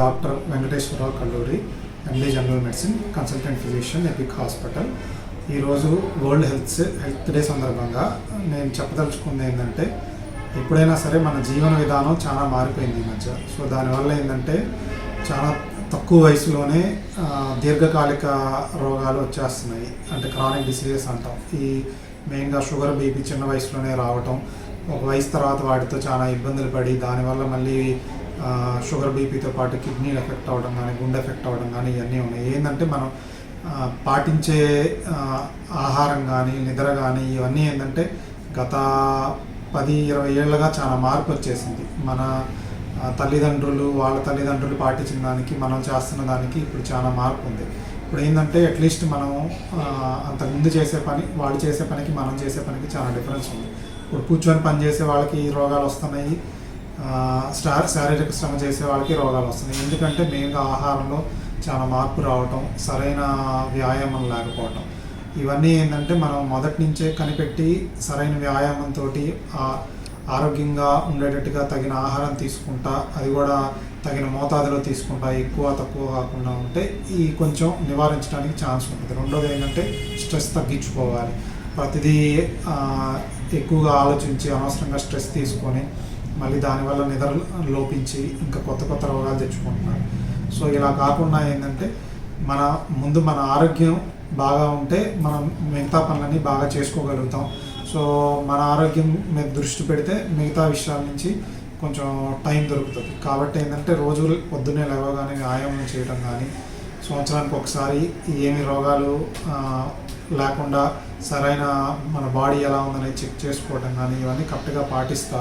Doctor Venkateswararao Kalluri MD general medicine consultant physician epic hospital ఈరోజు world health health day సందర్భంగా నేను చెప్పదలుచుకుంది ఏంటంటే ఎప్పుడైనా సరే మన జీవన విధానం చాలా మారిపోయింది ఈ మధ్య. సో దానివల్ల ఏంటంటే చాలా తక్కువ వయసులోనే దీర్ఘకాలిక రోగాలు వచ్చేస్తున్నాయి. అంటే క్రానిక్ డిసీజెస్ అంటాం. ఈ మెయిన్గా షుగర్ బీపీ చిన్న వయసులోనే రావటం ఒక వయసు తర్వాత వాటితో చాలా ఇబ్బందులు పడి దానివల్ల మళ్ళీ షుగర్ బీపీతో పాటు కిడ్నీలు ఎఫెక్ట్ అవ్వడం కానీ గుండె ఎఫెక్ట్ అవ్వడం కానీ ఇవన్నీ ఉన్నాయి. ఏంటంటే మనం పాటించే ఆహారం కానీ నిద్ర కానీ ఇవన్నీ ఏంటంటే గత పది ఇరవై ఏళ్ళగా చాలా మార్పు వచ్చేసింది. మన తల్లిదండ్రులు వాళ్ళ తల్లిదండ్రులు పాటించిన దానికి మనం చేస్తున్న దానికి ఇప్పుడు చాలా మార్పు ఉంది. ఇప్పుడు ఏంటంటే అట్లీస్ట్ మనం అంతకుముందు చేసే పని వాళ్ళు చేసే పనికి మనం చేసే పనికి చాలా డిఫరెన్స్ ఉంది. ఇప్పుడు కూర్చొని పని చేసే వాళ్ళకి రోగాలు వస్తున్నాయి. శారీరక శ్రమ చేసే వాళ్ళకి రోగాలు వస్తున్నాయి. ఎందుకంటే మెయిన్గా ఆహారంలో చాలా మార్పు రావటం సరైన వ్యాయామం లేకపోవటం. ఇవన్నీ ఏంటంటే మనం మొదటి నుంచే కనిపెట్టి సరైన వ్యాయామంతో ఆరోగ్యంగా ఉండేటట్టుగా తగిన ఆహారం తీసుకుంటా అది కూడా తగిన మోతాదులో తీసుకుంటా ఎక్కువ తక్కువ కాకుండా ఉంటే ఈ కొంచెం నివారించడానికి ఛాన్స్ ఉంటుంది. రెండోది ఏంటంటే స్ట్రెస్ తగ్గించుకోవాలి. ప్రతిదీ ఎక్కువగా ఆలోచించి అనవసరంగా స్ట్రెస్ తీసుకొని మళ్ళీ దానివల్ల నిద్ర లోపించి ఇంకా కొత్త కొత్త రోగాలు తెచ్చుకుంటున్నారు. సో ఇలా కాకుండా ఏంటంటే మన ముందు మన ఆరోగ్యం బాగా ఉంటే మనం మిగతా పనులన్నీ బాగా చేసుకోగలుగుతాం. సో మన ఆరోగ్యం మీద దృష్టి పెడితే మిగతా విషయాల నుంచి కొంచెం టైం దొరుకుతుంది. కాబట్టి ఏంటంటే రోజు పొద్దున్నే లేవగానే వ్యాయామం చేయడం కానీ సంవత్సరానికి ఒకసారి ఏమి రోగాలు లేకుండా సరైన మన బాడీ ఎలా ఉందనేది చెక్ చేసుకోవడం కానీ ఇవన్నీ కరెక్ట్గా పాటిస్తా.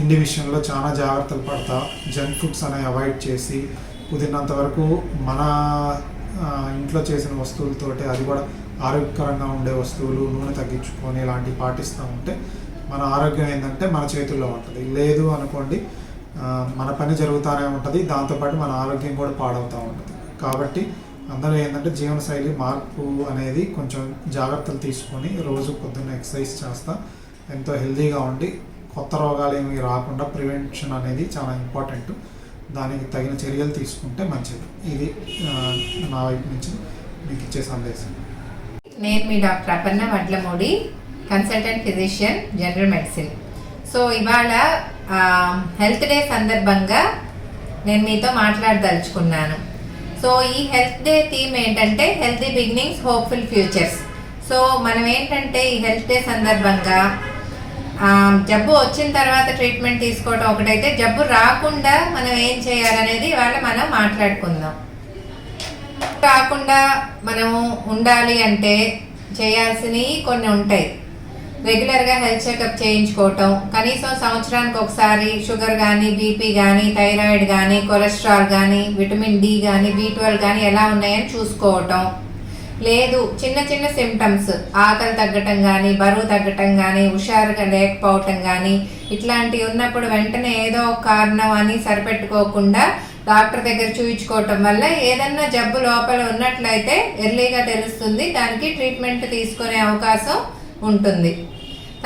తిండి విషయంలో చాలా జాగ్రత్తలు పడతా. జంక్ ఫుడ్స్ అనేవి అవాయిడ్ చేసి కుదిరినంత వరకు మన ఇంట్లో చేసిన వస్తువులతోటి అది కూడా ఆరోగ్యకరంగా ఉండే వస్తువులు నూనె తగ్గించుకొని ఇలాంటివి పాటిస్తూ ఉంటే మన ఆరోగ్యం ఏంటంటే మన చేతుల్లో ఉంటుంది. లేదు అనుకోండి మన పని జరుగుతూనే ఉంటుంది దాంతోపాటు మన ఆరోగ్యం కూడా పాడవుతూ ఉంటుంది. కాబట్టి అందరూ ఏంటంటే జీవనశైలి మార్పు అనేది కొంచెం జాగ్రత్తలు తీసుకొని రోజు పొద్దున్న ఎక్సర్సైజ్ చేస్తా. ఎంతో హెల్దీగా ఉండి కొత్త రోగాలు ఏమి రాకుండా ప్రివెన్షన్ అనేది చాలా ఇంపార్టెంట్. దానికి తగిన చర్యలు తీసుకుంటే మంచిది. ఇది నా వైపు నుంచి మీకు ఇచ్చే సందేశం. నేను మీ doctor Aparna Vadlamudi consultant physician general medicine. So ఇవాళ హెల్త్ డే సందర్భంగా నేను మీతో మాట్లాడదలుచుకున్నాను. సో ఈ హెల్త్ డే థీమ్ ఏంటంటే healthy beginnings hopeful futures. So మనం ఏంటంటే ఈ హెల్త్ డే సందర్భంగా జబ్బు వచ్చిన తర్వాత ట్రీట్మెంట్ తీసుకోవడం ఒకటైతే జబ్బు రాకుండా మనం ఏం చేయాలనేది ఇవాళ మనం మాట్లాడుకుందాం. రాకుండా మనము ఉండాలి అంటే చేయాల్సినవి కొన్ని ఉంటాయి. రెగ్యులర్గా హెల్త్ చెకప్ చేయించుకోవటం కనీసం సంవత్సరానికి ఒకసారి షుగర్ కానీ బీపీ కానీ థైరాయిడ్ కానీ కొలెస్ట్రాల్ కానీ విటమిన్ డి కానీ బీ ట్వెల్వ్ కానీ ఎలా ఉన్నాయని చూసుకోవటం. లేదు చిన్న చిన్న సిమ్టమ్స్ ఆకలి తగ్గటం కానీ బరువు తగ్గటం కానీ హుషారుగా లేకపోవటం కానీ ఇట్లాంటివి ఉన్నప్పుడు వెంటనే ఏదో ఒక కారణం అని సరిపెట్టుకోకుండా డాక్టర్ దగ్గర చూయించుకోవటం వల్ల ఏదన్నా జబ్బు లోపల ఉన్నట్లయితే ఎర్లీగా తెలుస్తుంది దానికి ట్రీట్మెంట్ తీసుకునే అవకాశం ఉంటుంది.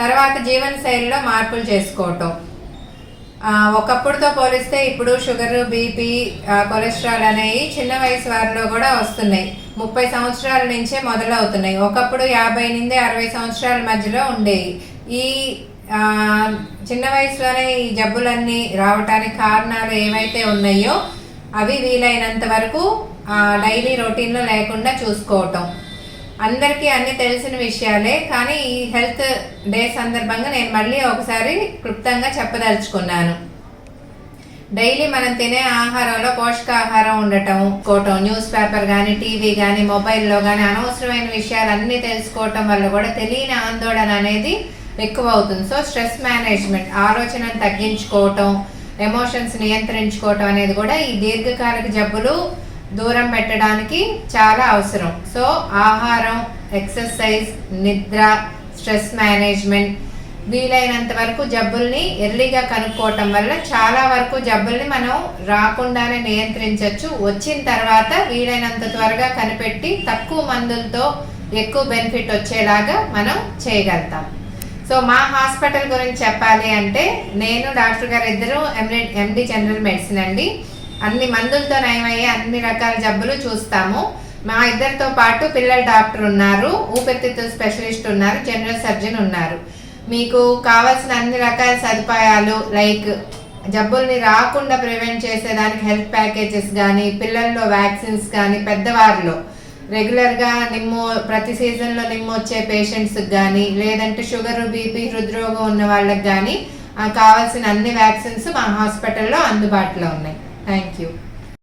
తర్వాత జీవనశైలిలో మార్పులు చేసుకోవటం. ఒకప్పుడుతో పోలిస్తే ఇప్పుడు షుగర్ బీపీ కొలెస్ట్రాల్ అనేవి చిన్న వయసు వారిలో కూడా వస్తున్నాయి. ముప్పై సంవత్సరాల నుంచే మొదలవుతున్నాయి. ఒకప్పుడు యాభై నుండి అరవై సంవత్సరాల మధ్యలో ఉండేవి. ఈ చిన్న వయసులోనే ఈ జబ్బులన్నీ రావటానికి కారణాలు ఏవైతే ఉన్నాయో అవి వీలైనంత వరకు డైలీ రొటీన్లో లేకుండా చూసుకోవటం. అందరికీ అన్ని తెలిసిన విషయాలే కానీ ఈ హెల్త్ డే సందర్భంగా నేను మళ్ళీ ఒకసారి క్లుప్తంగా చెప్పదలుచుకున్నాను. డైలీ మనం తినే ఆహారంలో పోషకాహారం ఉండటం కోవటం న్యూస్ పేపర్ కానీ టీవీ కానీ మొబైల్లో కానీ అనవసరమైన విషయాలు అన్నీ తెలుసుకోవటం వల్ల కూడా తెలియని ఆందోళన అనేది ఎక్కువ అవుతుంది సో స్ట్రెస్ మేనేజ్మెంట్ ఆలోచనను తగ్గించుకోవటం ఎమోషన్స్ నియంత్రించుకోవటం అనేది కూడా ఈ దీర్ఘకాలిక జబ్బులు దూరం పెట్టడానికి చాలా అవసరం. సో ఆహారం ఎక్సర్సైజ్ నిద్ర స్ట్రెస్ మేనేజ్మెంట్ వీలైనంత వరకు జబ్బుల్ని ఎర్లీగా కనుక్కోవటం వల్ల చాలా వరకు జబ్బుల్ని మనం రాకుండానే నియంత్రించవచ్చు వచ్చిన తర్వాత వీలైనంత త్వరగా కనిపెట్టి తక్కువ మందులతో ఎక్కువ బెనిఫిట్ వచ్చేలాగా మనం చేయగలుగుతాం. సో మా హాస్పిటల్ గురించి చెప్పాలి అంటే నేను డాక్టర్ గారు ఇద్దరు ఎండి ఎండి జనరల్ మెడిసిన్ అండి. అన్ని మందులతో నయమయ్యే అన్ని రకాల జబ్బులు చూస్తాము. మా ఇద్దరితో పాటు పిల్లల డాక్టర్ ఉన్నారు ఊపిరితిత్తుల స్పెషలిస్ట్ ఉన్నారు జనరల్ సర్జన్ ఉన్నారు. మీకు కావాల్సిన అన్ని రకాల సదుపాయాలు లైక్ జబ్బుల్ని రాకుండా ప్రివెంట్ చేసేదానికి హెల్త్ ప్యాకేజెస్ కానీ పిల్లల్లో వ్యాక్సిన్స్ కానీ పెద్దవారిలో రెగ్యులర్గా నిమ్ము ప్రతి సీజన్లో నిమ్ము వచ్చే పేషెంట్స్కి కానీ లేదంటే షుగర్ బీపీ హృద్రోగం ఉన్న వాళ్ళకి కానీ కావాల్సిన అన్ని వ్యాక్సిన్స్ మా హాస్పిటల్లో అందుబాటులో ఉన్నాయి. Thank you.